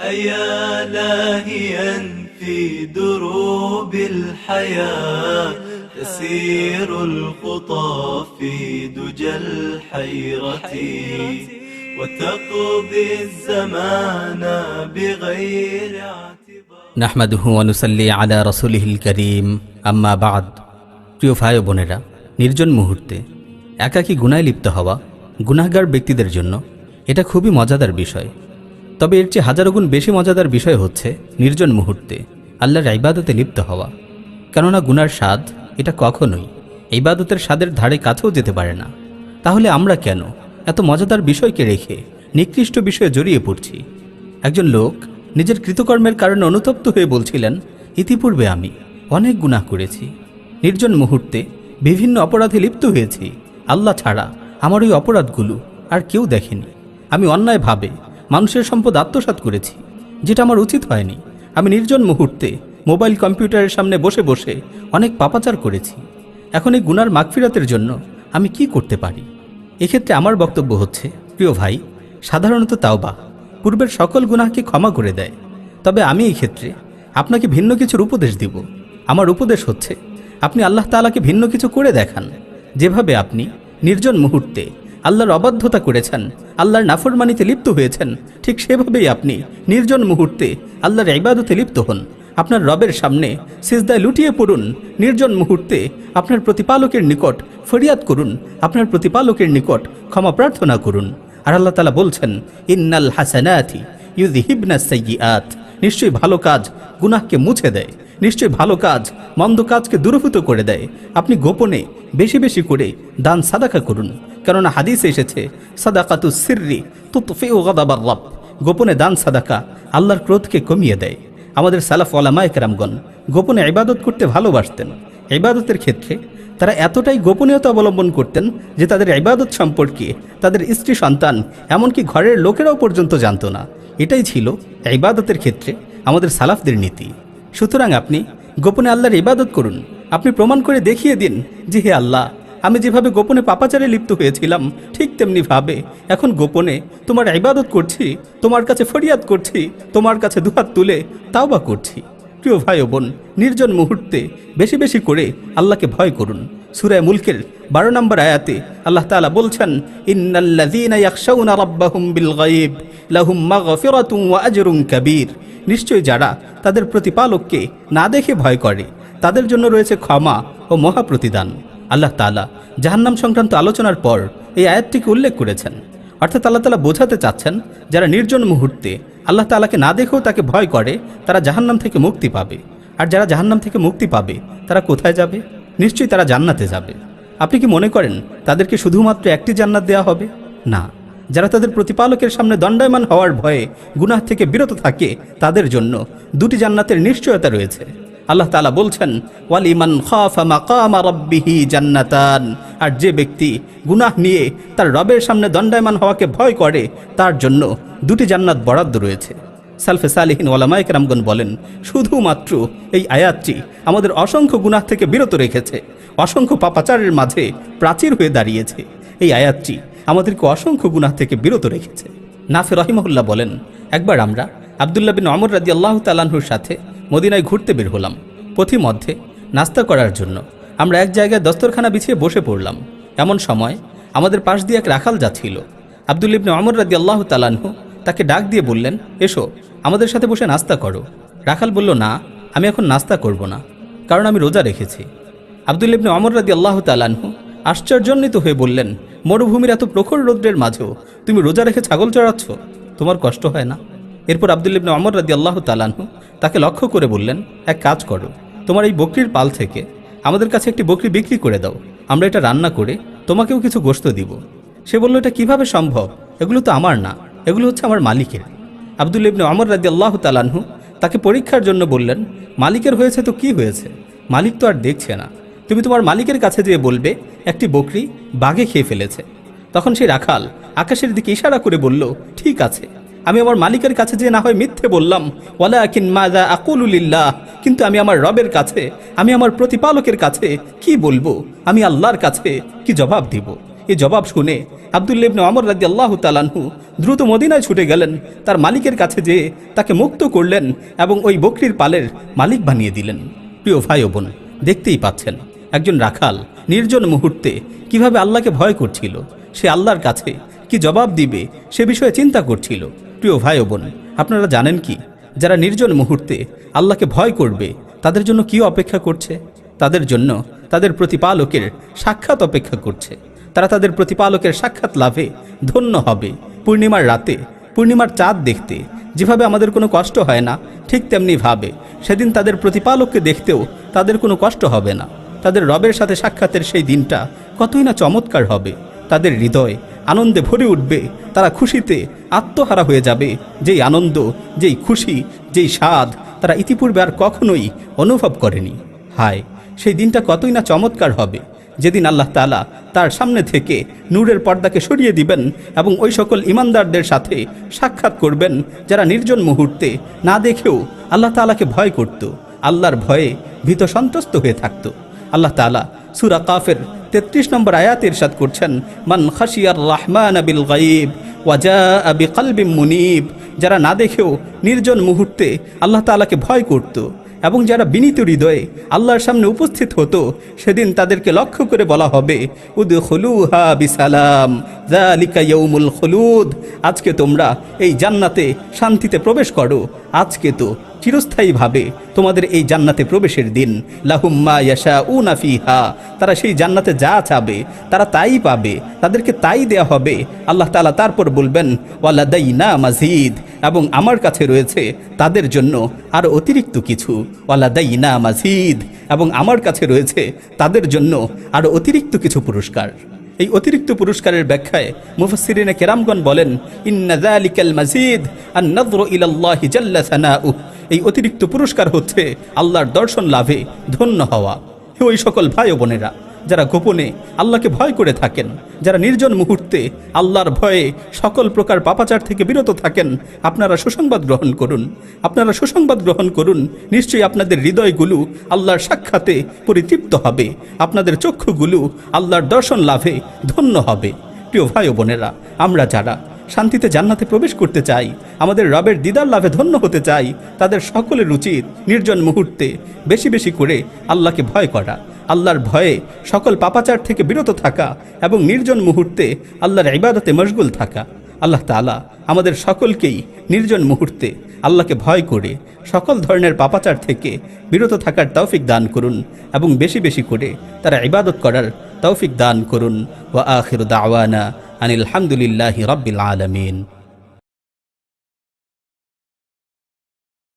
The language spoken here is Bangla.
أيا لاهيا في دروب الحياة تسير الخطى في دجى الحيرة وتقضي الزمان بغير اعتبار নাহমাদুহু অনুসাল্লি আলা রসুলিহিল করিম আম্মা বাদ প্রিয় ভাই ও বোনেরা নির্জন মুহূর্তে একাকী গুনায় লিপ্ত হওয়া গুনাহগার ব্যক্তিদের জন্য এটা খুবই মজাদার বিষয় তবে এর চেয়ে হাজারো গুণ বেশি মজাদার বিষয় হচ্ছে নির্জন মুহূর্তে আল্লাহর ইবাদতে লিপ্ত হওয়া। কেননা গুনার স্বাদ এটা কখনোই ইবাদতের স্বাদের ধারে কাছেও যেতে পারে না। তাহলে আমরা কেন এত মজাদার বিষয়কে রেখে নিকৃষ্ট বিষয়ে জড়িয়ে পড়ছি? একজন লোক নিজের কৃতকর্মের কারণে অনুতপ্ত হয়ে বলছিলেন, ইতিপূর্বে আমি অনেক গুনাহ করেছি। নির্জন মুহূর্তে বিভিন্ন অপরাধে লিপ্ত হয়েছি। আল্লাহ ছাড়া আমার ওই অপরাধগুলো আর কেউ দেখেনি। আমি অন্যায়ভাবে মানুষের সম্পদ আত্মসাৎ করেছি, যেটা আমার উচিত হয়নি। আমি নির্জন মুহূর্তে মোবাইল কম্পিউটারের সামনে বসে বসে অনেক পাপাচার করেছি। এখন এই গুনার মাগফিরাতের জন্য আমি কি করতে পারি? এক্ষেত্রে আমার বক্তব্য হচ্ছে, প্রিয় ভাই, সাধারণত তাওবা পূর্বের সকল গুনাহকে ক্ষমা করে দেয়। তবে আমি এই ক্ষেত্রে আপনাকে ভিন্ন কিছুর উপদেশ দিব। আমার উপদেশ হচ্ছে, আপনি আল্লাহ তাআলাকে ভিন্ন কিছু করে দেখান। যেভাবে আপনি নির্জন মুহূর্তে আল্লাহর অবাধ্যতা করেছেন, আল্লাহর নাফরমানিতে লিপ্ত হয়েছেন। ঠিক সেভাবেই আপনি নির্জন মুহূর্তে আল্লাহর ইবাদতে লিপ্ত হন। আপনার রবের সামনে সিজদায় লুটিয়ে পড়ুন, নির্জন মুহূর্তে আপনার প্রতিপালকের নিকট ফরিয়াদ করুন, আপনার প্রতিপালকের নিকট ক্ষমা প্রার্থনা করুন। আর আল্লাহ তালা বলছেন, ইন্নাল হাসানাথি ইউদিহিবনা সাইয়্যাত নিশ্চয়ই ভালো কাজ গুনাহকে মুছে দেয়। নিশ্চয়ই ভালো কাজ, মন্দ কাজকে দূরভূত করে দেয়। আপনি গোপনে বেশি বেশি করে দান সাদাকা করুন। কেননা হাদিস এসেছে, সাদাকাতু সিররি তুতফি ও গাদাবার রব। গোপনে দান সাদাকা আল্লাহর ক্রোধকে কমিয়ে দেয়। আমাদের সালাফ ওলামা একরামগণ গোপনে ইবাদত করতে ভালোবাসতেন। ইবাদতের ক্ষেত্রে তারা এতটাই গোপনীয়তা অবলম্বন করতেন যে তাদের ইবাদত সম্পর্কে তাদের স্ত্রী সন্তান এমনকি ঘরের লোকেরাও পর্যন্ত জানতো না। এটাই ছিল ইবাদতের ক্ষেত্রে আমাদের সালাফদের নীতি। সুতরাং আপনি গোপনে আল্লাহর ইবাদত করুন। আপনি প্রমাণ করে দেখিয়ে দিন যে হে আল্লাহ, আমি যেভাবে গোপনে পাপাচারে লিপ্ত হয়েছিলাম, ঠিক তেমনি ভাবে এখন গোপনে তোমার ইবাদত করছি, তোমার কাছে ফরিয়াদ করছি, তোমার কাছে দুহাত তুলে তাও বা করছি। প্রিয় ভাই বোন, নির্জন মুহূর্তে বেশি বেশি করে আল্লাহকে ভয় করুন। সুরায় মুলকের বারো নম্বর আয়াতে আল্লাহ তাআলা বলছেন কাবীর। নিশ্চয় যারা তাদের প্রতিপালককে না দেখে ভয় করে, তাদের জন্য রয়েছে ক্ষমা ও মহাপ্রতিদান। আল্লাহ তাআলা জাহান্নাম সংক্রান্ত আলোচনার পর এই আয়াতটিকে উল্লেখ করেছেন। অর্থাৎ আল্লাহ তালা বোঝাতে চাচ্ছেন, যারা নির্জন মুহূর্তে আল্লাহ তালাকে না দেখেও তাকে ভয় করে, তারা জাহান্নাম থেকে মুক্তি পাবে। আর যারা জাহান্নাম থেকে মুক্তি পাবে, তারা কোথায় যাবে? নিশ্চয়ই তারা জান্নাতে যাবে। আপনি কি মনে করেন তাদেরকে শুধুমাত্র একটি জান্নাত দেওয়া হবে? না। যারা তাদের প্রতিপালকের সামনে দণ্ডায়মান হওয়ার ভয়ে গুনাহ থেকে বিরত থাকে, তাদের জন্য দুটি জান্নাতের নিশ্চয়তা রয়েছে। আল্লাহ তালা বলছেন ওয়ালিমান রব্বিহি জান্নাতান। আর যে ব্যক্তি গুনাহ নিয়ে তার রবের সামনে দণ্ডায়মান হওয়াকে ভয় করে, তার জন্য দুটি জান্নাত বরাদ্দ রয়েছে। সালফে সালিহিন ওলামায়ক রামগন বলেন, শুধুমাত্র এই আয়াতটি আমাদের অসংখ্য গুনাহ থেকে বিরত রেখেছে। অসংখ্য পাপাচারের মাঝে প্রাচীর হয়ে দাঁড়িয়েছে। এই আয়াতটি আমাদেরকে অসংখ্য গুনাহ থেকে বিরত রেখেছে। নাফে রহিমহুল্লাহ বলেন, একবার আমরা আবদুল্লাহ বিন অমর রাজি আল্লাহ তালাহুর সাথে মদিনায় ঘুরতে বের হলাম। পথিমধ্যে নাস্তা করার জন্য আমরা এক জায়গায় দস্তরখানা বিছিয়ে বসে পড়লাম। এমন সময় আমাদের পাশ দিয়ে এক রাখাল যাচ্ছিল। আবদুল ইবনে অমর রাজি আল্লাহ তালানহু তাকে ডাক দিয়ে বললেন, এসো, আমাদের সাথে বসে নাস্তা করো। রাখাল বলল, না, আমি এখন নাস্তা করব না, কারণ আমি রোজা রেখেছি। আবদুল ইবনে অমর রাদি আল্লাহ তালানহু আশ্চর্যান্বিত হয়ে বললেন, মরুভূমির এত প্রখর রৌদ্রের মাঝেও তুমি রোজা রেখে ছাগল চড়াচ্ছ? তোমার কষ্ট হয় না? এরপর আবদুল ইবনে অমর রাদি আল্লাহ তালানহু তাকে লক্ষ্য করে বললেন, এক কাজ করো, তোমার এই বকরির পাল থেকে আমাদের কাছে একটি বকরি বিক্রি করে দাও, আমরা এটা রান্না করে তোমাকেও কিছু গোস্ত দিব। সে বলল, এটা কীভাবে সম্ভব? এগুলো তো আমার না, এগুলো হচ্ছে আমার মালিকের। আবদুল ইবনে অমর রাদি আল্লাহ তালানহু তাকে পরীক্ষার জন্য বললেন, মালিকের হয়েছে তো কি হয়েছে? মালিক তো আর দেখছে না। তুমি তোমার মালিকের কাছে যেয়ে বলবে, একটি বকরি বাঘে খেয়ে ফেলেছে। তখন সেই রাখাল আকাশের দিকে ইশারা করে বলল, ঠিক আছে, আমি আমার মালিকের কাছে যে না হয় মিথ্যে বললাম। ওয়ালা আকিন মাজা আকুলুলিল্লাহ কিন্তু আমি আমার রবের কাছে, আমি আমার প্রতিপালকের কাছে কি বলব? আমি আল্লাহর কাছে কি জবাব দিব? এই জবাব শুনে আবদুল্লেবনে অমর রাজি আল্লাহ তালানহু দ্রুত মদিনায় ছুটে গেলেন। তার মালিকের কাছে যেয়ে তাকে মুক্ত করলেন এবং ওই বকরির পালের মালিক বানিয়ে দিলেন। প্রিয় ভাই ও বোন, দেখতেই পাচ্ছেন একজন রাখাল, নির্জন মুহূর্তে কীভাবে আল্লাহকে ভয় করছিল, সে আল্লাহর কাছে কি জবাব দিবে সে বিষয়ে চিন্তা করছিল। প্রিয় ভাই বোন, আপনারা জানেন কি, যারা নির্জন মুহূর্তে আল্লাহকে ভয় করবে, তাদের জন্য কি অপেক্ষা করছে? তাদের জন্য তাদের প্রতিপালকের সাক্ষাৎ অপেক্ষা করছে। তারা তাদের প্রতিপালকের সাক্ষাৎ লাভে ধন্য হবে। পূর্ণিমার রাতে, পূর্ণিমার চাঁদ দেখতে যেভাবে আমাদের কোনো কষ্ট হয় না, ঠিক তেমনি ভাবে সেদিন তাদের প্রতিপালককে দেখতেও তাদের কোনো কষ্ট হবে না। তাদের রবের সাথে সাক্ষাতের সেই দিনটা কতই না চমৎকার হবে। তাদের হৃদয় আনন্দে ভরে উঠবে। তারা খুশিতে আত্মহারা হয়ে যাবে। যেই আনন্দ, যেই খুশি, যেই স্বাদ তারা ইতিপূর্বে আর কখনোই অনুভব করেনি। হায়, সেই দিনটা কতই না চমৎকার হবে। যেদিন আল্লাহ তালা তার সামনে থেকে নূরের পর্দাকে সরিয়ে দিবেন এবং ওই সকল ইমানদারদের সাথে সাক্ষাৎ করবেন, যারা নির্জন মুহূর্তে না দেখেও আল্লাহ তালাকে ভয় করত। আল্লাহর ভয়ে ভীত সন্ত্রস্ত হয়ে থাকত। আল্লাহ তালা সুরা কাফের তেত্রিশ নম্বর আয়াত ইরশাদ করছেন, মান খাসিয়ার রহমান আবিল গাইব ওয়াজা আবি কালবিম মুনিব যারা না দেখেও নির্জন মুহূর্তে আল্লাহ তালাকে ভয় করত এবং যারা বিনীত হৃদয়ে আল্লাহর সামনে উপস্থিত হতো, সেদিন তাদেরকে লক্ষ্য করে বলা হবে উদ হলুহা বিসালাম জালিকা ইয়ৌমুল হলুদ আজকে তোমরা এই জান্নাতে শান্তিতে প্রবেশ করো আজকে তো চিরস্থায়ীভাবে তোমাদের এই জান্নাতে প্রবেশের দিন। লাহুম্মা ইয়াশা উ নাফিহা তারা সেই জান্নাতে যা চাবে, তারা তাই পাবে, তাদেরকে তাই দেয়া হবে। আল্লাহ তালা তারপর বলবেন ওয়ালাদাই না মাজিদ এবং আমার কাছে রয়েছে তাদের জন্য আর অতিরিক্ত কিছু। ওয়ালাদাই না মাজিদ এবং আমার কাছে রয়েছে তাদের জন্য আর অতিরিক্ত কিছু পুরস্কার। এই অতিরিক্ত পুরস্কারের ব্যাখ্যায় মুফসিরিনে কেরামগণ বলেন মাজিদ সানাউহ এই অতিরিক্ত পুরস্কার হচ্ছে আল্লাহর দর্শন লাভে ধন্য হওয়া। ওই সকল ভাই বোনেরা যারা গোপনে আল্লাহকে ভয় করে থাকেন, যারা নির্জন মুহূর্তে আল্লাহর ভয়ে সকল প্রকার পাপাচার থেকে বিরত থাকেন, আপনারা সুসংবাদ গ্রহণ করুন। আপনারা সুসংবাদ গ্রহণ করুন, নিশ্চয়ই আপনাদের হৃদয়গুলো আল্লাহর সাক্ষাতে পরিতৃপ্ত হবে। আপনাদের চক্ষুগুলো আল্লাহর দর্শন লাভে ধন্য হবে। প্রিয় ভাই বোনেরা, আমরা যারা শান্তিতে জান্নাতে প্রবেশ করতে চাই, আমাদের রবের দিদার লাভে ধন্য হতে চাই, তাদের সকলের উচিত নির্জন মুহূর্তে বেশি বেশি করে আল্লাহকে ভয় করা। আল্লাহর ভয়ে সকল পাপাচার থেকে বিরত থাকা এবং নির্জন মুহূর্তে আল্লাহর ইবাদতে মশগুল থাকা। আল্লাহ তালা আমাদের সকলকেই নির্জন মুহূর্তে আল্লাহকে ভয় করে সকল ধরনের পাপাচার থেকে বিরত থাকার তৌফিক দান করুন এবং বেশি বেশি করে তারা ইবাদত করার তৌফিক দান করুন। ওয়া আখির দাওয়ানা আনিল হামদুলিল্লাহি রব্বিল আলমিন।